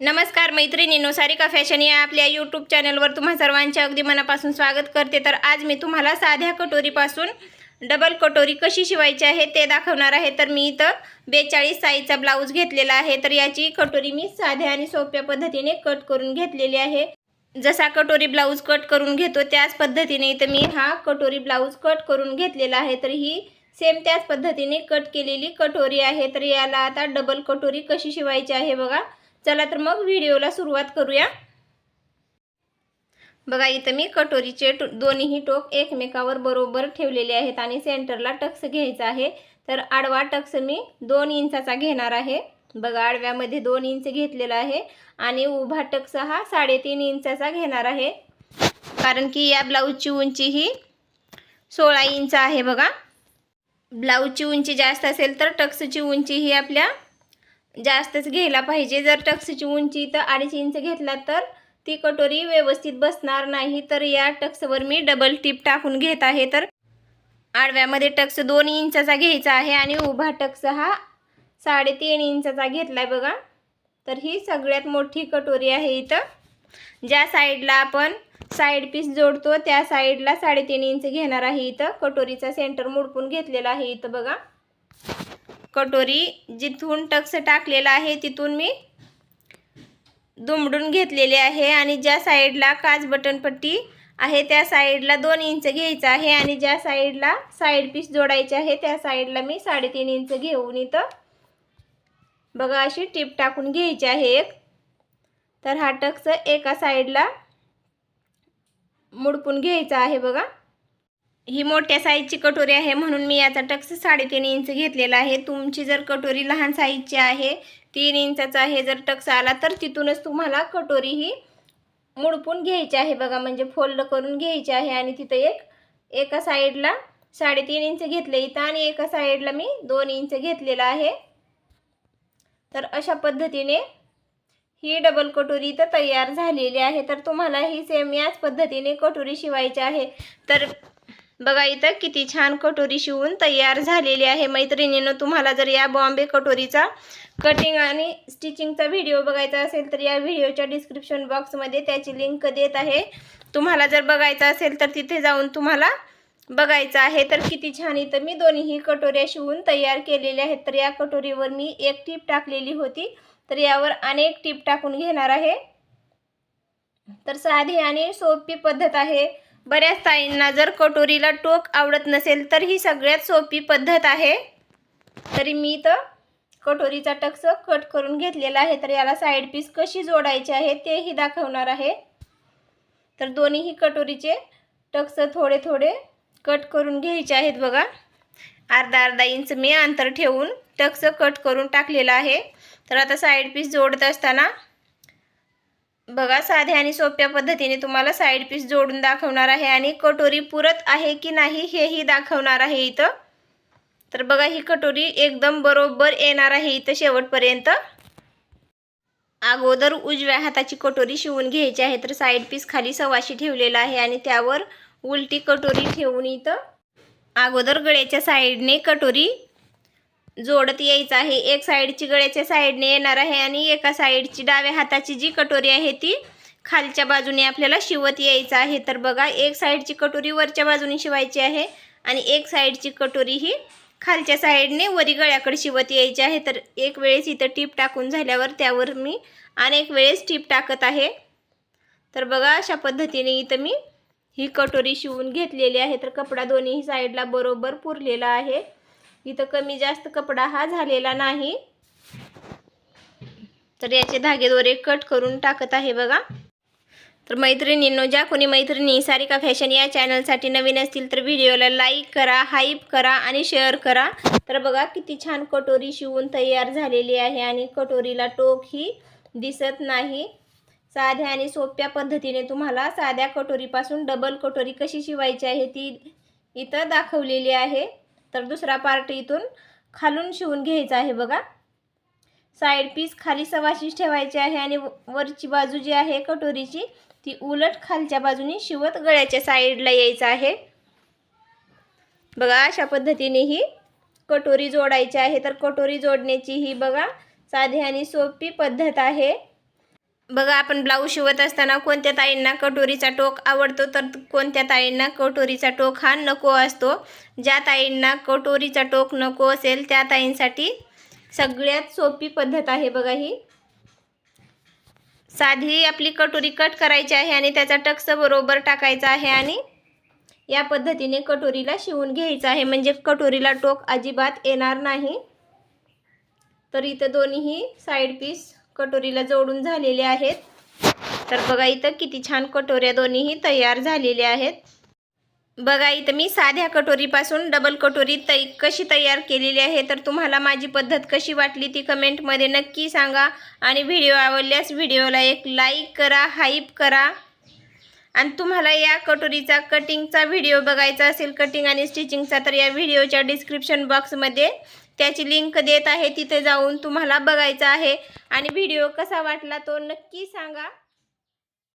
नमस्कार मैत्रिणींनो सारिका फॅशन या आपल्या यूट्यूब चॅनलवर तुम्हा सर्वांचे अगदी मनापासून स्वागत करते. तर आज मी तुम्हाला साध्या कटोरीपासून डबल कटोरी कशी शिवायची आहे ते दाखवणार आहे. तर मी इथं बेचाळीस साईजचा ब्लाऊज घेतलेला आहे. तर याची कटोरी मी साध्या आणि सोप्या पद्धतीने कट करून घेतलेली आहे. जसा कटोरी ब्लाऊज कट करून घेतो त्याच पद्धतीने इथं मी हा कटोरी ब्लाऊज कट करून घेतलेला आहे. तर ही सेम त्याच पद्धतीने कट केलेली कटोरी आहे. तर याला आता डबल कटोरी कशी शिवायची आहे बघा. चला तर मग व्हिडिओला सुरुवात करूया. बघा इथं मी कटोरीचे टो दोन्हीही टोक एकमेकावर बरोबर ठेवलेले आहेत आणि सेंटरला टक्स घ्यायचा आहे. तर आडवा टक्स मी दोन इंचाचा घेणार आहे. बघा आडव्यामध्ये दोन इंच घेतलेला आहे आणि उभा टक्स हा साडेतीन इंचाचा घेणार आहे. कारण की या ब्लाऊजची उंची ही सोळा इंच आहे बघा. ब्लाऊजची उंची जास्त असेल तर टक्सची उंची ही आपल्या जास्तच घ्यायला पाहिजे. जर टक्सची उंची तर अडीच इंच घेतला तर ती कटोरी व्यवस्थित बसणार नाही. तर या टक्सवर मी डबल टिप टाकून घेत आहे. तर आडव्यामध्ये टक्स दोन इंचाचा घ्यायचा आहे आणि उभा टक्स हा साडेतीन इंचाचा घेतला आहे बघा. तर ही सगळ्यात मोठी कटोरी आहे इथं. ज्या साईडला आपण साईड पीस जोडतो त्या साईडला साडेतीन इंच घेणार आहे इथं. कटोरीचा सेंटर मुडपून घेतलेला आहे इथं बघा. कटोरी जिथून टक्स टाकलेला आहे तिथून मी दुमडून घेतलेले आहे आणि ज्या साईडला काच बटनपट्टी आहे त्या साईडला दोन इंच घ्यायचं आहे आणि ज्या साईडला साईड पीस जोडायचे आहे त्या साईडला मी साडेतीन इंच घेऊन इथं बघा अशी टीप टाकून घ्यायची आहे एक. तर हा टक्स एका साईडला मुडपून घ्यायचा आहे बघा. ही मोठ्या साईजची कटोरी आहे म्हणून मी याचा टक्स साडेतीन इंच घेतलेला आहे. तुमची जर कटोरी लहान साईजची आहे तीन इंचाचा आहे जर टक्स आला तर तिथूनच तुम्हाला कटोरी ही मुडपून घ्यायची आहे बघा. म्हणजे फोल्ड करून घ्यायची आहे आणि तिथं एक एका साईडला साडेतीन इंच घेतले. इथं आणि एका साईडला मी दोन इंच घेतलेला आहे. तर अशा पद्धतीने ही डबल कटोरी इथं तयार झालेली आहे. तर तुम्हाला ही सेम याच पद्धतीने कटोरी शिवायची आहे. तर बघा इथं किती छान कटोरी शिवून तयार झालेली आहे. मैत्रिणीनं तुम्हाला जर या बॉम्बे कटोरीचा कटिंग आणि स्टिचिंगचा व्हिडिओ बघायचा असेल तर या व्हिडिओच्या डिस्क्रिप्शन बॉक्समध्ये त्याची लिंक देत आहे. तुम्हाला जर बघायचं असेल तर तिथे जाऊन तुम्हाला बघायचं आहे. तर किती छान इथं मी दोन्हीही कटोऱ्या शिवून तयार केलेल्या आहेत. तर या कटोरीवर मी एक टीप टाकलेली होती. तर यावर अनेक टीप टाकून घेणार आहे. तर साधी आणि सोपी पद्धत आहे. बऱ्याच ताईंना जर कटोरीला टोक आवडत नसेल तर ही सगळ्यात सोपी पद्धत आहे. तरी मी तर कटोरीचा टक्स कट करून घेतलेला आहे. तर याला साईड पीस कशी जोडायची आहे तेही दाखवणार आहे. तर दोन्हीही कटोरीचे टक्स थोडे थोडे कट करून घ्यायचे आहेत बघा. अर्धा अर्धा इंच मी अंतर ठेवून टक्स कट करून टाकलेला आहे. तर आता साईड पीस जोडत असताना बघा साध्या आणि सोप्या पद्धतीने तुम्हाला साईड पीस जोडून दाखवणार आहे आणि कटोरी पुरत आहे की नाही हेही दाखवणार आहे इथं. तर बघा ही कटोरी एकदम बरोबर येणार आहे इथं शेवटपर्यंत. अगोदर उजव्या हाताची कटोरी शिवून घ्यायची आहे तर साईड पीस खाली सवाशी ठेवलेला आहे आणि त्यावर उलटी कटोरी ठेवून इथं अगोदर गळ्याच्या साईडने कटोरी जोडत यायचं आहे. एक साईडची गळ्याच्या साईडने येणार आहे आणि एका साईडची डाव्या हाताची जी कटोरी आहे ती खालच्या बाजूने आपल्याला शिवत यायचं आहे. तर बघा एक साईडची कटोरी वरच्या बाजूने शिवायची आहे आणि एक साईडची कटोरी ही खालच्या साईडने वरी गळ्याकडे शिवत यायची आहे. तर एक वेळेस इथं टीप टाकून झाल्यावर त्यावर मी अनेक वेळेस टीप टाकत आहे. तर बघा अशा पद्धतीने इथं मी ही कटोरी शिवून घेतलेली आहे. तर कपडा दोन्ही साईडला बरोबर पुरलेला आहे. इथं कमी जास्त कपडा हा झालेला नाही. तर याचे धागेदोरे कट करून टाकत आहे बघा. तर मैत्रिणींनो ज्या कोणी मैत्रिणी सारिका फॅशन या चॅनलसाठी नवीन असतील तर व्हिडिओला लाईक करा हाईप करा आणि शेअर करा. तर बघा किती छान कटोरी शिवून तयार झालेली आहे आणि कटोरीला टोक ही दिसत नाही. साध्या आणि सोप्या पद्धतीने तुम्हाला साध्या कटोरीपासून डबल कटोरी कशी शिवायची आहे ती इथं दाखवलेली आहे. तर दुसरा पार्ट इथून खालून शिवून घ्यायचा आहे बघा. साईड पीस खाली सवाशीच ठेवायची आहे आणि वरची बाजू जी आहे कटोरीची ती उलट खालच्या बाजूनी शिवत गळ्याच्या साईडला यायचं आहे. बघा अशा पद्धतीने ही कटोरी जोडायची आहे. तर कटोरी जोडण्याची ही बघा साधी आणि सोपी पद्धत आहे. बघा आपण ब्लाऊज शिवत असताना कोणत्या ताईंना कटोरीचा टोक आवडतो तर कोणत्या ताईंना कटोरीचा टोक हा नको असतो. ज्या ताईंना कटोरीचा टोक नको असेल त्या ताईंसाठी सगळ्यात सोपी पद्धत आहे बघा ही. साधी आपली कटोरी कट करायची आहे आणि त्याचा टक्स बरोबर टाकायचा आहे आणि या पद्धतीने कटोरीला शिवून घ्यायचं आहे. म्हणजे कटोरीला टोक अजिबात येणार नाही. तर इथं दोन्हीही साईड पीस कटोरीला जोडून झालेले आहेत. तर बघा इथं किती छान कटोऱ्या दोन्हीही तयार झालेल्या आहेत. बघा इथं मी साध्या कटोरीपासून डबल कटोरी तै कशी तयार केलेली आहे. तर तुम्हाला माझी पद्धत कशी वाटली ती कमेंटमध्ये नक्की सांगा. आणि व्हिडिओ आवडल्यास व्हिडिओला एक लाईक करा हाईप करा. आणि तुम्हाला या कटोरीचा कटिंगचा व्हिडिओ बघायचा असेल कटिंग आणि स्टिचिंगचा तर या व्हिडिओच्या डिस्क्रिप्शन बॉक्समध्ये त्याची लिंक देत आहे तिथे जाऊन तुम्हाला बघायचं आहे. आणि व्हिडिओ कसा वाटला तो नक्की सांगा.